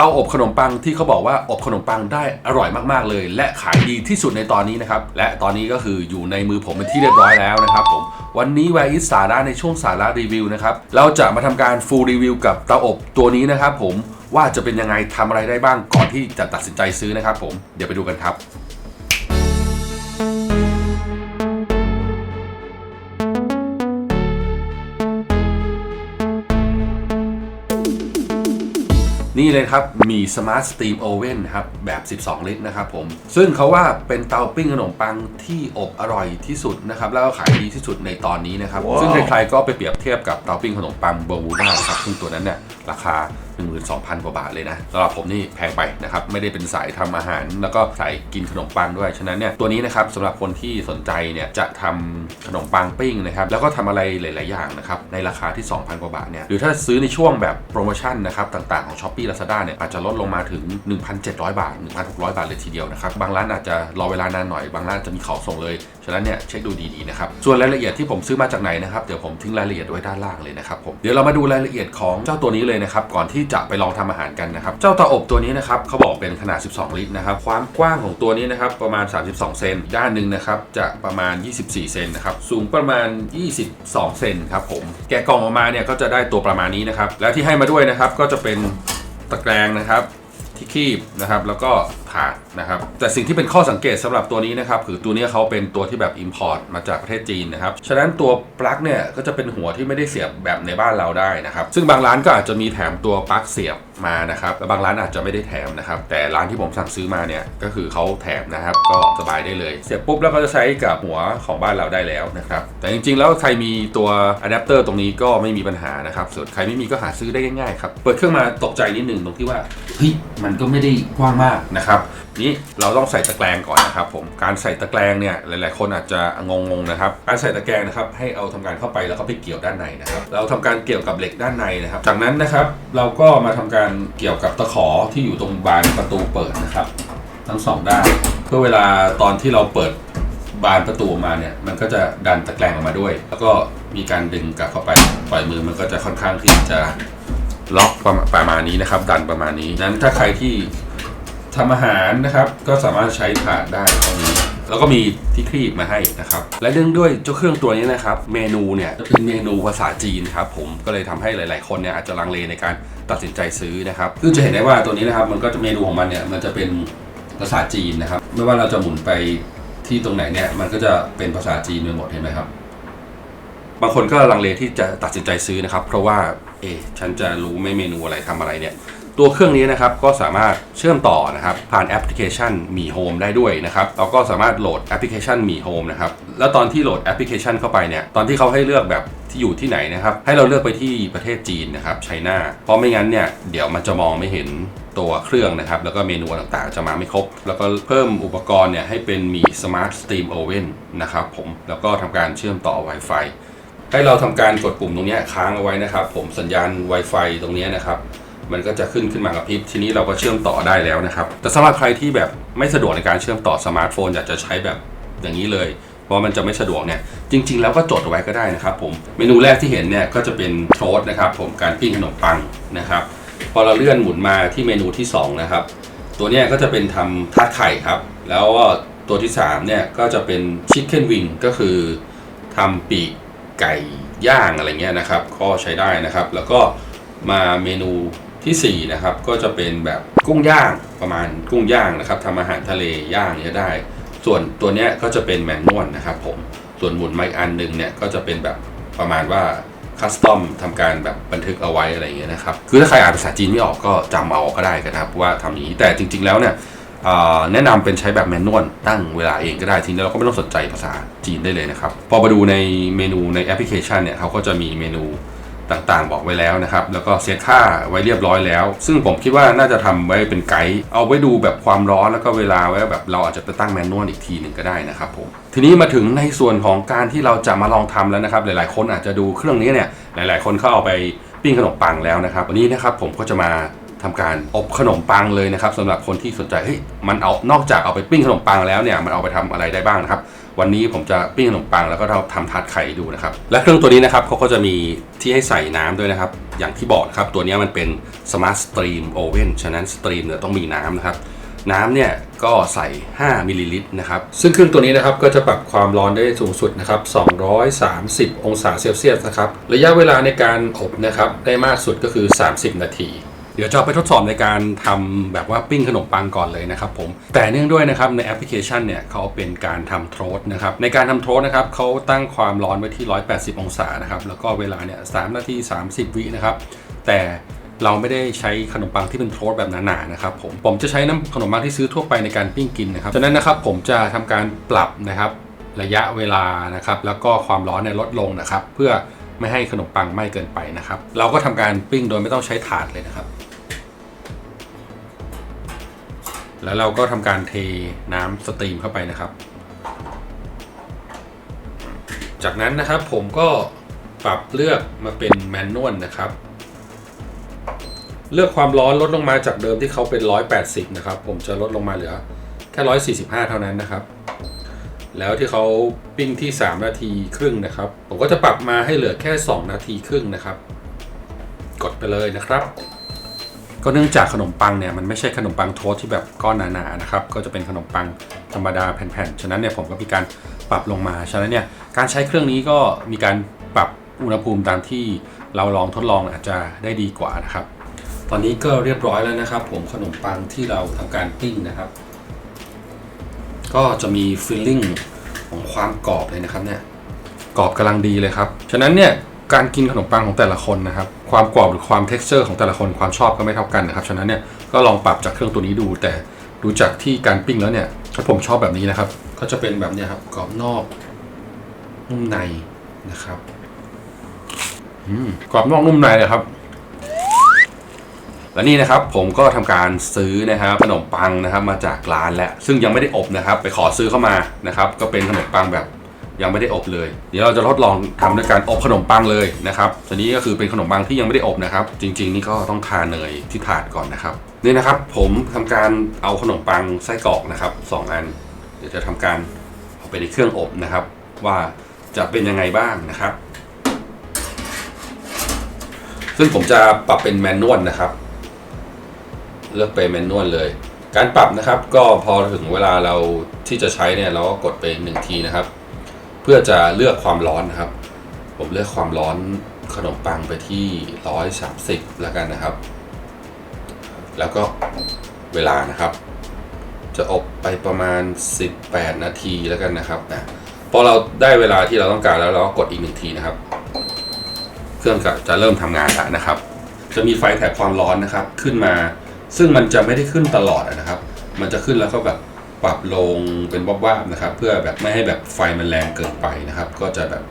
เตาอบขนมปังที่เขาบอกว่าอบขนมปังได้อร่อยมากๆเลย และขายดีที่สุดในตอนนี้นะครับและตอนนี้ก็คืออยู่ในมือผมเป็นที่เรียบร้อยแล้วนะครับผมวันนี้แวร์อิสสาระในช่วงสาระรีวิวนะครับเราจะมาทำการฟูลรีวิวกับเตาอบตัวนี้นะครับผมว่าจะเป็นยังไงทำอะไรได้บ้างก่อนที่จะตัดสินใจซื้อนะครับผมเดี๋ยวไปดูกันครับ นี่เลยครับ มี Smart Steam Oven นะครับ แบบ 12 ลิตรนะครับผม ซึ่งเขาว่าเป็นเตาปิ้งขนมปังที่อบอร่อยที่สุดนะครับ แล้วก็ขายดีที่สุดในตอนนี้นะครับ ซึ่งใครๆก็ไปเปรียบเทียบกับเตาปิ้งขนมปังเบอร์วูด้าครับซึ่งตัวนั้นเนี่ยราคา12,000 กว่าบาทเลยนะสำหรับผมนี่แพงไปนะครับ ไม่ได้เป็นสายทำอาหาร แล้วก็สายกินขนมปังด้วย ฉะนั้นเนี่ยตัวนี้นะครับสำหรับคนที่สนใจเนี่ยจะทำขนมปังปิ้งนะครับ แล้วก็ทำอะไรหลาย ๆ อย่างนะครับ ในราคาที่ 2,000 กว่าบาทเนี่ย หรือถ้าซื้อในช่วงแบบโปรโมชั่นนะครับต่าง ๆ ของ s h อ p e e Lazada เนี่ยอาจจะลดลงมาถึง 1,700 บาท 1,600 บาทเลยทีเดียวนะครับ บางร้านอาจจะรอเวลานานหน่อย บางร้านจะมีของส่งเลย ฉะนั้นเนี่ยเช็คดูดี ๆ นะครับ ส่วนรายละเอียดที่ผมซื้อมาจากไหนนะครับ เดี๋ยวผมทิ้งรายละเอียดไว้ด้านล่างเลยนะครับผม เดี๋ยวเรามาดูรายละเอียดของเจ้าตัวนี้เลยนะครับก่อนที่จะไปลองทำอาหารกันนะครับ เจ้าเตาอบตัวนี้นะครับเขาบอกเป็นขนาด 12 ลิตรนะครับ ความกว้างของตัวนี้นะครับประมาณ 32 เซน ด้านหนึ่งนะครับจะประมาณ 24 เซนนะครับ สูงประมาณ 22 เซนครับผม แกะกล่องออกมาเนี่ยก็จะได้ตัวประมาณนี้นะครับ แล้วที่ให้มาด้วยนะครับก็จะเป็นตะแกรงนะครับที่คีบนะครับ แล้วก็ถาดนะครับ แต่สิ่งที่เป็นข้อสังเกตสำหรับตัวนี้นะครับคือตัวนี้เขาเป็นตัวที่แบบ Import มาจากประเทศจีนนะครับ ฉะนั้นตัวปลั๊กเนี่ยก็จะเป็นหัวที่ไม่ได้เสียบแบบในบ้านเราได้นะครับ ซึ่งบางร้านก็อาจจะมีแถมตัวปลั๊กเสียบมานะครับและบางร้านอาจจะไม่ได้แถมนะครับ แต่ร้านที่ผมสั่งซื้อมาเนี่ยก็คือเขาแถมนะครับ ก็สบายได้เลย เสียบปุ๊บแล้วก็จะใช้กับหัวของบ้านเราได้แล้วนะครับ แต่จริงๆ แล้วใครมีตัวอะแดปเตอร์ตรงนี้ก็ไม่มีปัญหานะครับ ส่วนใครไม่มีก็หาซื้อได้ง่ายๆครับ เปิดเครื่องมาตกใจนิดหนึ่งตรงที่ว่า เฮ้ย มันก็ไม่ได้กว้างมากนะครับนี่เราต้องใส่ตะแกรงก่อนนะครับผมการใส่ตะแกรงเนี่ยหลาย ๆ คนอาจจะงงๆนะครับการใส่ตะแกรงนะครับให้เอาทำการเข้าไปแล้วก็ไปเกี่ยวด้านในนะครับเราทำการเกี่ยวกับเหล็กด้านในนะครับ จากนั้นนะครับเราก็มาทำการเกี่ยวกับตะขอที่อยู่ตรงบานประตูเปิดนะครับ ทั้งสองด้านเพื่อเวลาตอนที่เราเปิดบานประตูออกมาเนี่ยมันก็จะดันตะแกรงออกมาด้วย แล้วก็มีการดึงกลับเข้าไปปล่อยมือมันก็จะค่อนข้างที่จะล็อกประมาณนี้นะครับ ดันประมาณนี้นั้นถ้าใครที่ ทำอาหารนะครับ ก็สามารถใช้ถาดได้ตรงนี้แล้วก็มีที่คลีบมาให้นะครับ และเรื่องด้วยเจ้าเครื่องตัวนี้นะครับ เมนูเนี่ยเป็นเมนูภาษาจีนครับผมก็เลยทำให้หลาย ๆ คนเนี่ยอาจจะลังเลในการตัดสินใจซื้อนะครับซึ่งจะเห็นได้ว่าตัวนี้นะครับ มันก็จะเมนูของมันเนี่ยมันจะเป็นภาษาจีนนะครับ ไม่ว่าเราจะหมุนไปที่ตรงไหนเนี่ยมันก็จะเป็นภาษาจีนไปหมดเห็นไหมครับบางคนก็ลังเลที่จะตัดสินใจซื้อนะครับ เพราะว่า เอ๊ฉันจะรู้ไม่เมนูอะไรทำอะไรเนี่ย ตัวเครื่องนี้นะครับก็สามารถเชื่อมต่อนะครับผ่านแอปพลิเคชันมีโฮมได้ด้วยนะครับเราก็สามารถโหลดแอปพลิเคชันมีโฮมนะครับแล้วตอนที่โหลดแอปพลิเคชันเข้าไปเนี่ยตอนที่เขาให้เลือกแบบที่อยู่ที่ไหนนะครับให้เราเลือกไปที่ประเทศจีนนะครับไชน่าเพราะไม่งั้นเนี่ยเดี๋ยวมันจะมองไม่เห็นตัวเครื่องนะครับแล้วก็เมนูต่างๆ จะมาไม่ครบ แล้วก็เพิ่มอุปกรณ์เนี่ยให้เป็นมี Smart Steam Oven นะครับผมแล้วก็ทำการเชื่อมต่อ Wi-Fi ให้เราทำการกดปุ่มตรงนี้ค้างเอาไว้นะครับ ผมสัญญาณ Wi-Fi ตรงนี้นะครับ มันก็จะขึ้นขึ้นมากับพริบทีนี้เราก็เชื่อมต่อได้แล้วนะครับ แต่สำหรับใครที่แบบไม่สะดวกในการเชื่อมต่อสมาร์ทโฟนอยากจะใช้แบบอย่างนี้เลยเพราะมันจะไม่สะดวกเนี่ยจริง ๆ แล้วก็จดเอาไว้ก็ได้นะครับผมเมนูแรกที่เห็นเนี่ยก็จะเป็นโทสนะครับผมการปิ้งขนมปังนะครับพอเราเลื่อนหมุนมาที่เมนูที่สองนะครับตัวเนี้ยก็จะเป็นทำทาดไข่ครับ แล้วก็ตัวที่สามเนี่ยก็จะเป็นชิคเก้นวิงก็คือทำปีกไก่ย่างอะไรเงี้ยนะครับก็ใช้ได้นะครับ แล้วก็มาเมนู ที่4นะครับก็จะเป็นแบบกุ้งย่างประมาณกุ้งย่างนะครับทำอาหารทะเลย่างเนี้ยได้ ส่วนตัวเนี้ยก็จะเป็นแมนนวลนะครับผมส่วนหมุนไม้อันหนึ่งเนี่ยก็จะเป็นแบบประมาณว่าคัสตอมทำการแบบบันทึกเอาไว้อะไรเงี้ยนะครับคือถ้าใครอ่านภาษาจีนไม่ออกก็จำเอาก็ได้กันะครับว่าทำอย่างนี้แต่จริง ๆ แล้วเนี่ยแนะนำเป็นใช้แบบแมนนวลตั้งเวลาเองก็ได้ทีนี้เราก็ไม่ต้องสนใจภาษาจีนได้เลยนะครับ พอมาดูในเมนูในแอปพลิเคชันเนี่ยเขาก็จะมีเมนู ต่างๆ บอกไว้แล้วนะครับ แล้วก็เซตค่าไว้เรียบร้อยแล้ว ซึ่งผมคิดว่าน่าจะทำไว้เป็นไกด์เอาไว้ดูแบบความร้อนแล้วก็เวลาไว้แบบเราอาจจะไปตั้งแมนนวลอีกทีหนึ่งก็ได้นะครับผมทีนี้มาถึงในส่วนของการที่เราจะมาลองทำแล้วนะครับ หลายๆ คนอาจจะดูเครื่องนี้เนี่ยหลาย ๆ คนเขาเอาไปปิ้งขนมปังแล้วนะครับวันนี้นะครับผมก็จะมาทำการอบขนมปังเลยนะครับสำหรับคนที่สนใจเฮ้ยมันเอานอกจากเอาไปปิ้งขนมปังแล้วเนี่ยมันเอาไปทำอะไรได้บ้างนะครับ วันนี้ผมจะปิ้งขนมปังแล้วก็ทำทาร์ตไข่ดูนะครับ และเครื่องตัวนี้นะครับเขาก็จะมีที่ให้ใส่น้ำด้วยนะครับ อย่างที่บอกครับตัวนี้มันเป็น Smart Stream Oven ฉะนั้นสตรีมเนี่ยต้องมีน้ำนะครับน้ำเนี่ยก็ใส่ 5มิลลิลิตรนะครับ ซึ่งเครื่องตัวนี้นะครับก็จะปรับความร้อนได้สูงสุดนะครับ 230 องศาเซลเซียสนะครับ ระยะเวลาในการอบนะครับได้มากสุดก็คือ 30 นาที ดี๋ยวจะไปทดสอบในการทำแบบว่าปิ้งขนมปังก่อนเลยนะครับผมแต่เนื่องด้วยนะครับในแอปพลิเคชันเนี่ยเขาเป็นการทำโทสนะครับในการทำโทสนะครับเขาตั้งความร้อนไว้ที่ 180 องศานะครับแล้วก็เวลาเนี่ย3นาที 30 วินะครับแต่เราไม่ได้ใช้ขนมปังที่เป็นโทสแบบหนาๆนะครับผมผมจะใช้น้ำขนมปังที่ซื้อทั่วไปในการปิ้งกินนะครับฉะนั้นนะครับผมจะทำการปรับนะครับระยะเวลานะครับแล้วก็ความร้อนเนี่ยลดลงนะครับ เพื่อไม่ให้ขนมปังไหม้เกินไปนะครับ เราก็ทำการปิ้งโดยไม่ต้องใช้ถาดเลยนะครับ แล้วเราก็ทำการเทน้ำสตรีมเข้าไปนะครับ จากนั้นนะครับผมก็ปรับเลือกมาเป็นแมนนวลนะครับ เลือกความร้อนลดลงมาจากเดิมที่เขาเป็น 180 นะครับ ผมจะลดลงมาเหลือแค่ 145 เท่านั้นนะครับ แล้วที่เขาปิ้งที่ 3 นาทีครึ่งนะครับ ผมก็จะปรับมาให้เหลือแค่ 2 นาทีครึ่งนะครับ กดไปเลยนะครับ ก็เนื่องจากขนมปังเนี่ยมันไม่ใช่ขนมปังโทสที่แบบก้อนหนาๆนะครับก็จะเป็นขนมปังธรรมดาแผ่นๆฉะนั้นเนี่ยผมก็มีการปรับลงมาฉะนั้นเนี่ยการใช้เครื่องนี้ก็มีการปรับอุณหภูมิตามที่เราลองทดลองอาจจะได้ดีกว่านะครับ ตอนนี้ก็เรียบร้อยแล้วนะครับ ผมขนมปังที่เราทำการปิ้งนะครับ ก็จะมีฟิลลิ่งของความกรอบเลยนะครับเนี่ยกรอบกำลังดีเลยครับฉะนั้นเนี่ยการกินขนมปังของแต่ละคนนะครับ ความกรอบหรือความ t e x t อร์ของแต่ละคนความชอบก็ไม่เท่ากันนะครับฉะนั้นเนี่ยก็ลองปรับจากเครื่องตัวนี้ดู แต่ดูจากที่การปิ้งแล้วเนี่ยถ้าผมชอบแบบนี้นะครับ ก็จะเป็นแบบเนี้ยครับกรอบนอกนุ่มในนะครับกรอบนอกนุ่มในเลยครับและนี่นะครับผมก็ทำการซื้อนะครับขนมปังนะครับมาจากร้านแล้วซึ่งยังไม่ได้อบนะครับ ไปขอซื้อเข้ามานะครับ ก็เป็นขนมปังแบบ ยังไม่ได้อบเลย เดี๋ยวเราจะทดลองทำด้วยการอบขนมปังเลยนะครับทีนี้ก็คือเป็นขนมปังที่ยังไม่ได้อบนะครับ จริง ๆ นี่ก็ต้องทาเนยที่ถาดก่อนนะครับนี่นะครับ ผมทำการเอาขนมปังไส้กรอกนะครับสองอัน เดี๋ยวจะทำการเอาไปในเครื่องอบนะครับ ว่าจะเป็นยังไงบ้างนะครับ ซึ่งผมจะปรับเป็นแมนนวลนะครับ เลือกไปแมนนวลเลย การปรับนะครับ ก็พอถึงเวลาเราที่จะใช้เนี่ยเราก็กดไปหนึ่งทีนะครับ เพื่อจะเลือกความร้อนนะครับ ผมเลือกความร้อนขนมปังไปที่130แล้วกันนะครับ แล้วก็เวลานะครับ จะอบไปประมาณ 18 นาทีแล้วกันนะครับนะพอเราได้เวลาที่เราต้องการแล้วเราก็กดอีกหนึ่งทีนะครับ เครื่องก็จะเริ่มทำงานแล้วนะครับ จะมีไฟแถบความร้อนนะครับ ขึ้นมา ซึ่งมันจะไม่ได้ขึ้นตลอดนะครับ มันจะขึ้นแล้วก็แบบ ปรับลงเป็นวาบๆนะครับ เพื่อแบบไม่ให้แบบไฟมันแรงเกินไปนะครับ ก็จะแบบ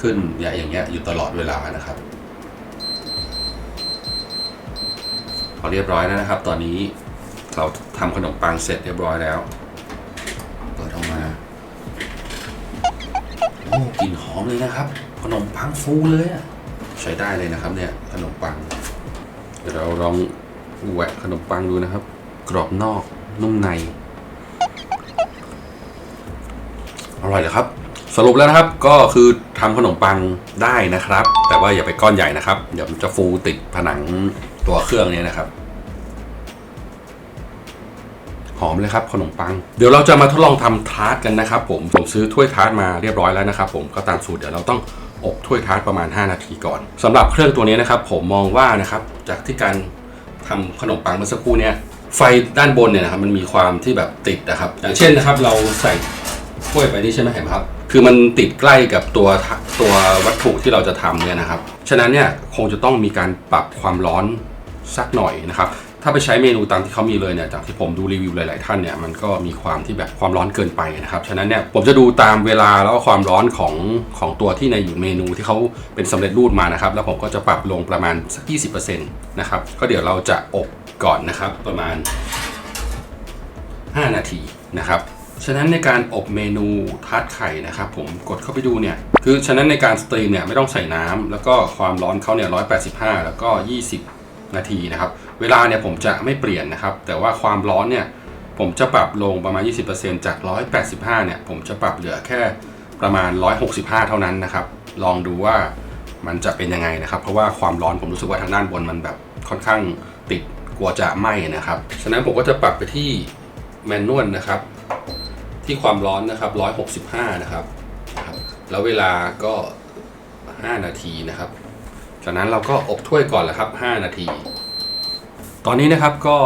ขึ้นอย่างเงี้ยอยู่ตลอดเวลานะครับพอเรียบร้อยแล้วนะครับ ตอนนี้เราทำขนมปังเสร็จเรียบร้อยแล้ว เปิดออกมาโอ้กลิ่นหอมเลยนะครับ ขนมปังฟูเลยอะใช้ได้เลยนะครับ เนี่ยขนมปังเดี๋ยวเราลองแหวะขนมปังดูนะครับ กรอบนอกนุ่มใน อร่อยเลยครับ สรุปแล้วนะครับก็คือทำขนมปังได้นะครับ แต่ว่าอย่าไปก้อนใหญ่นะครับ เดี๋ยวมันจะฟูติดผนังตัวเครื่องนี้นะครับหอมเลยครับขนมปัง เดี๋ยวเราจะมาทดลองทำทาร์ตกันนะครับ ผมผมซื้อถ้วยทาร์ตมาเรียบร้อยแล้วนะครับ ผมก็ตามสูตรเดี๋ยวเราต้องอบถ้วยทาร์ตประมาณ 5 นาทีก่อนสำหรับเครื่องตัวนี้นะครับ ผมมองว่านะครับจากที่การทำขนมปังเมื่อสักครู่เนี้ยไฟด้านบนเนี่ยนะครับมันมีความที่แบบติดนะครับ อย่างเช่นนะครับ เราใส่ ถ้วยไปนี่ใช่ไหมเห็นครับ คือมันติดใกล้กับตัวตัววัตถุที่เราจะทำเนี่ยนะครับ ฉะนั้นเนี่ยคงจะต้องมีการปรับความร้อนสักหน่อยนะครับ ถ้าไปใช้เมนูตามที่เขามีเลยเนี่ย จากที่ผมดูรีวิวหลาย ๆ ท่านเนี่ยมันก็มีความที่แบบความร้อนเกินไปนะครับ ฉะนั้นเนี่ยผมจะดูตามเวลาแล้วก็ความร้อนของของตัวที่ในอยู่เมนูที่เขาเป็นสำเร็จรูปมานะครับ แล้วผมก็จะปรับลงประมาณสัก 20%นะครับ ก็เดี๋ยวเราจะอบก่อนนะครับประมาณ 5 นาทีนะครับ ฉะนั้นในการอบเมนูทาร์ตไข่นะครับผมกดเข้าไปดูเนี่ยคือฉะนั้นในการสตรีมเนี่ยไม่ต้องใส่น้ำแล้วก็ความร้อนเขาเนี่ย185แล้วก็ 20 นาทีนะครับ เวลาเนี่ยผมจะไม่เปลี่ยนนะครับ แต่ว่าความร้อนเนี่ยผมจะปรับลงประมาณ 20%จาก 185 เนี่ย ผมจะปรับเหลือแค่ประมาณ 165 เท่านั้นนะครับ ลองดูว่ามันจะเป็นยังไงนะครับ เพราะว่าความร้อนผมรู้สึกว่าทางด้านบนมันแบบค่อนข้างติดกลัวจะไหม้นะครับ ฉะนั้นผมก็จะปรับไปที่แมนนวลนะครับ ที่ความร้อนนะครับ 165 นะครับแล้วเวลาก็ 5 นาทีนะครับ จากนั้นเราก็อบถ้วยก่อนแหละครับ 5 นาที ตอนนี้นะครับก็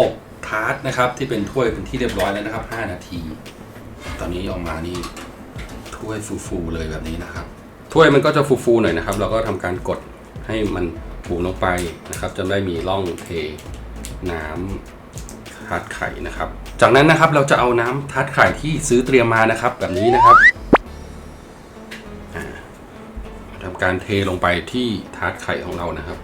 อบทาร์ตนะครับที่เป็นถ้วยเป็นที่เรียบร้อยแล้วนะครับ 5 นาที ตอนนี้ออกมานี่ถ้วยฟูๆเลยแบบนี้นะครับ ถ้วยมันก็จะฟูๆหน่อยนะครับ เราก็ทำการกดให้มันผูลงไปนะครับจะได้มีร่องเทน้ำทาร์ตไข่นะครับ จากนั้นนะครับเราจะเอาน้ำทาร์ตไข่ที่ซื้อเตรียมมานะครับ แบบนี้นะครับอ่าทำการเทลงไปที่ทาร์ตไข่ของเรานะครับ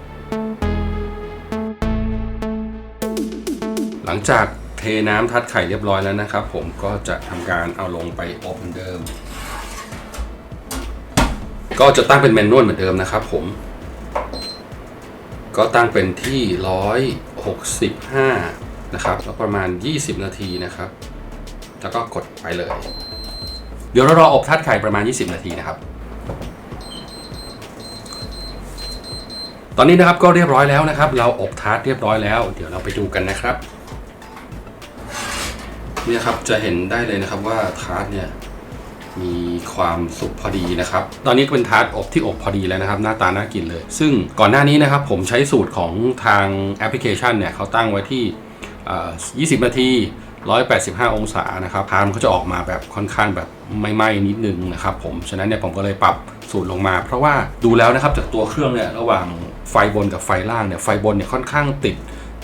หลังจากเทน้ำทัดไข่เรียบร้อยแล้วนะครับ ผมก็จะทำการเอาลงไปอบเหมือนเดิม ก็จะตั้งเป็นแมนนวลเหมือนเดิมนะครับ ผม ก็ตั้งเป็นที่165 นะครับแล้วประมาณ 20 นาทีนะครับ แล้วก็กดไปเลย เดี๋ยวเรารออบทัดไข่ประมาณ 20 นาทีนะครับ ตอนนี้นะครับก็เรียบร้อยแล้วนะครับ เราอบทาร์ตเรียบร้อยแล้ว เดี๋ยวเราไปดูกันนะครับเนี่ยครับจะเห็นได้เลยนะครับว่าทาร์ตเนี่ยมีความสุกพอดีนะครับ ตอนนี้ก็เป็นทาร์ตอบที่อบพอดีแล้วนะครับ หน้าตาน่ากินเลย ซึ่งก่อนหน้านี้นะครับผมใช้สูตรของทางแอปพลิเคชันเนี่ยเขาตั้งไว้ที่ 20 นาที 185 องศานะครับทาร์ตมันก็จะออกมาแบบค่อนข้างแบบไม่ไหม้นิดนึงนะครับผม ฉะนั้นเนี่ยผมก็เลยปรับสูตรลงมา เพราะว่าดูแล้วนะครับจากตัวเครื่องเนี่ยระหว่างไฟบนกับไฟล่างเนี่ยไฟบนเนี่ยค่อนข้างติด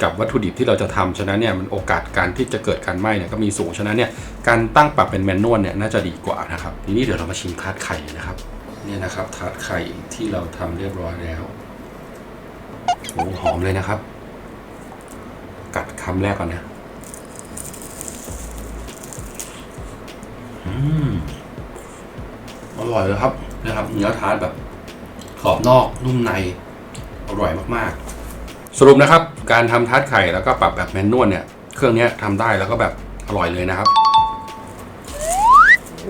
กับวัตถุดิบที่เราจะทำฉะนั้นเนี่ยมันโอกาสการที่จะเกิดการไหม้เนี่ยก็มีสูงฉะนั้นเนี่ยการตั้งปรับเป็นแมนนวลเนี่ยน่าจะดีกว่านะครับทีนี้เดี๋ยวเรามาชิมทาร์ตไข่นะครับเนี่ยนะครับทาร์ตไข่ที่เราทำเรียบร้อยแล้วโอ้หอมเลยนะครับ คำแรกก่อนนะอืมอร่อยเลยครับนะครับเนื้อทาร์ตแบบกรอบนอกนุ่มในอร่อยมากๆ สรุปนะครับ การทำทาร์ตไข่แล้วก็ปรับแบบแมนนวลเนี่ย เครื่องเนี้ยทำได้แล้วก็แบบอร่อยเลยนะครับ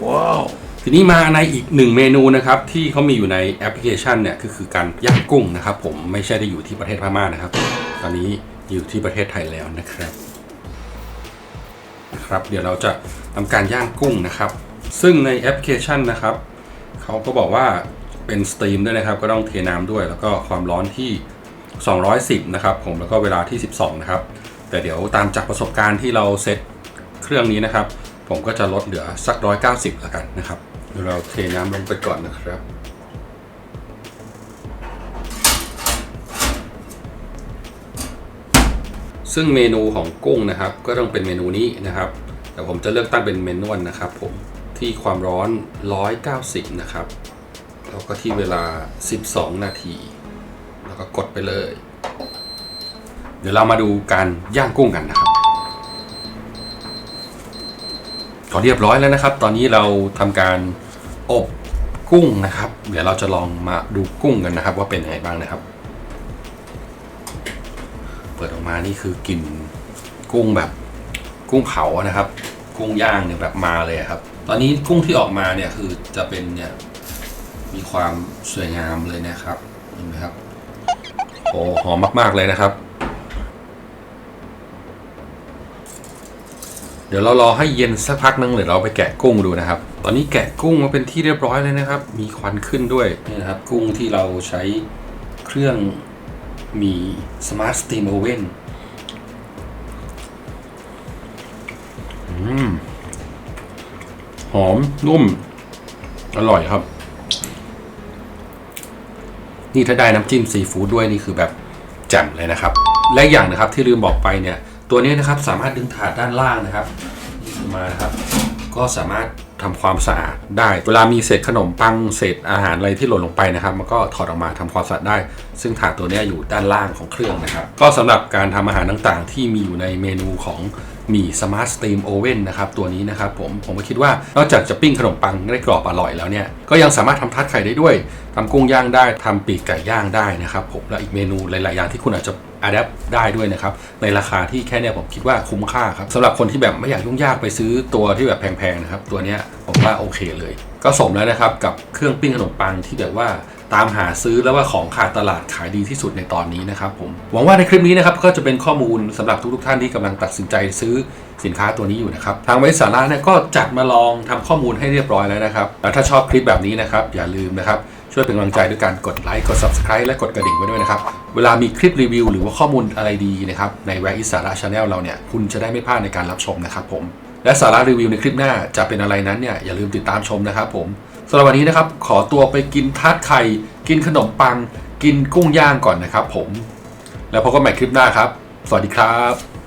ว้าวทีนี้มาในอีกหนึ่งเมนูนะครับที่เขามีอยู่ในแอปพลิเคชันเนี่ยก็คือการย่างกุ้งนะครับ ผมไม่ใช่ได้อยู่ที่ประเทศพม่านะครับ ตอนนี้ อยู่ที่ประเทศไทยแล้วนะครับนะครับ เดี๋ยวเราจะทำการย่างกุ้งนะครับ ซึ่งในแอปพลิเคชันนะครับเขาก็บอกว่าเป็นสตรีมด้วยนะครับ ก็ต้องเทน้ำด้วย แล้วก็ความร้อนที่ 210 นะครับ ผมแล้วก็เวลาที่ 12 นะครับ แต่เดี๋ยวตามจากประสบการณ์ที่เราเซตเครื่องนี้นะครับ ผมก็จะลดเหลือสัก 190 แล้วกันนะครับเดี๋ยวเราเทน้ำลงไปก่อนนะครับ ซึ่งเมนูของกุ้งนะครับ ก็ต้องเป็นเมนูนี้นะครับ แต่ผมจะเลือกตั้งเป็นเมนวลนะครับผมที่ความร้อน 190 นะครับ แล้วก็ที่เวลา 12 นาที แล้วก็กดไปเลย เดี๋ยวเรามาดูการย่างกุ้งกันนะครับก็เรียบร้อยแล้วนะครับ ตอนนี้เราทำการอบกุ้งนะครับ เดี๋ยวเราจะลองมาดูกุ้งกันนะครับ ว่าเป็นยังไงบ้างนะครับ เปิดออกมานี่คือกลิ่นกุ้งแบบกุ้งเผานะครับ กุ้งย่างเนี่ยแบบมาเลยครับ ตอนนี้กุ้งที่ออกมาเนี่ยคือจะเป็นเนี่ยมีความสวยงามเลยนะครับเห็นไหมครับโอ้หอมมาก ๆ เลยนะครับ เดี๋ยวเรารอให้เย็นสักพักนึงเดี๋ยวเราไปแกะกุ้งดูนะครับ ตอนนี้แกะกุ้งมาเป็นที่เรียบร้อยเลยนะครับ มีควันขึ้นด้วยนี่นะครับ กุ้งที่เราใช้เครื่อง มี Smart Steam Oven อืมหอม นุ่ม อร่อยครับ นี่ถ้าได้น้ำจิ้มซีฟู้ดด้วยนี่คือแบบแจ่มเลยนะครับ และอย่างนะครับที่ลืมบอกไปเนี่ย ตัวนี้นะครับสามารถดึงถาดด้านล่างนะครับ มานะครับ ก็สามารถ ทำความสะอาดได้ เวลามีเศษขนมปังเศษอาหารอะไรที่หล่นลงไปนะครับ มันก็ถอดออกมาทำความสะอาดได้ ซึ่งถาดตัวนี้อยู่ด้านล่างของเครื่องนะครับ ก็สำหรับการทำอาหารต่างๆ ที่มีอยู่ในเมนูของมี่ Smart Steam Oven นนะครับตัวนี้นะครับผมผมก็คิดว่านอกจากจะปิ้งขนมปังได้กรอบอร่อยแล้วเนี่ย ก็ยังสามารถทำทัดไข่ได้ด้วยทำกุ้งย่างได้ทำปีกไก่ย่างได้นะครับผมและอีกเมนูหลาย ๆ อย่างที่คุณอาจจะ อัดแอปได้ด้วยนะครับ ในราคาที่แค่เนี้ยผมคิดว่าคุ้มค่าครับสำหรับคนที่แบบไม่อยากยุ่งยากไปซื้อตัวที่แบบแพงๆนะครับ ตัวเนี้ยผมว่าโอเคเลย ก็สมแล้วนะครับกับเครื่องปิ้งขนมปังที่แบบว่าตามหาซื้อแล้วว่าของขาดตลาดขายดีที่สุดในตอนนี้นะครับผมหวังว่าในคลิปนี้นะครับก็จะเป็นข้อมูลสำหรับทุกๆท่านที่กำลังตัดสินใจซื้อสินค้าตัวนี้อยู่นะครับ ทางไวสาระเนี่ยก็จัดมาลองทำข้อมูลให้เรียบร้อยแล้วนะครับ แล้วถ้าชอบคลิปแบบนี้นะครับอย่าลืมนะครับ ช่วยเป็นกำลังใจด้วยการกดไลค์กด subscribe และกดกระดิ่งไว้ด้วยนะครับ เวลามีคลิปรีวิว หรือว่าข้อมูลอะไรดีนะครับ ในแวร์อิสาระชาแนลเราเนี่ยคุณจะได้ไม่พลาดในการรับชมนะครับผมและสาระรีวิวในคลิปหน้าจะเป็นอะไรนั้นเนี่ยอย่าลืมติดตามชมนะครับผมสำหรับวันนี้นะครับขอตัวไปกินทาร์ตไข่ กินขนมปัง กินกุ้งย่างก่อนนะครับผม แล้วพบกันใหม่คลิปหน้าครับ สวัสดีครับ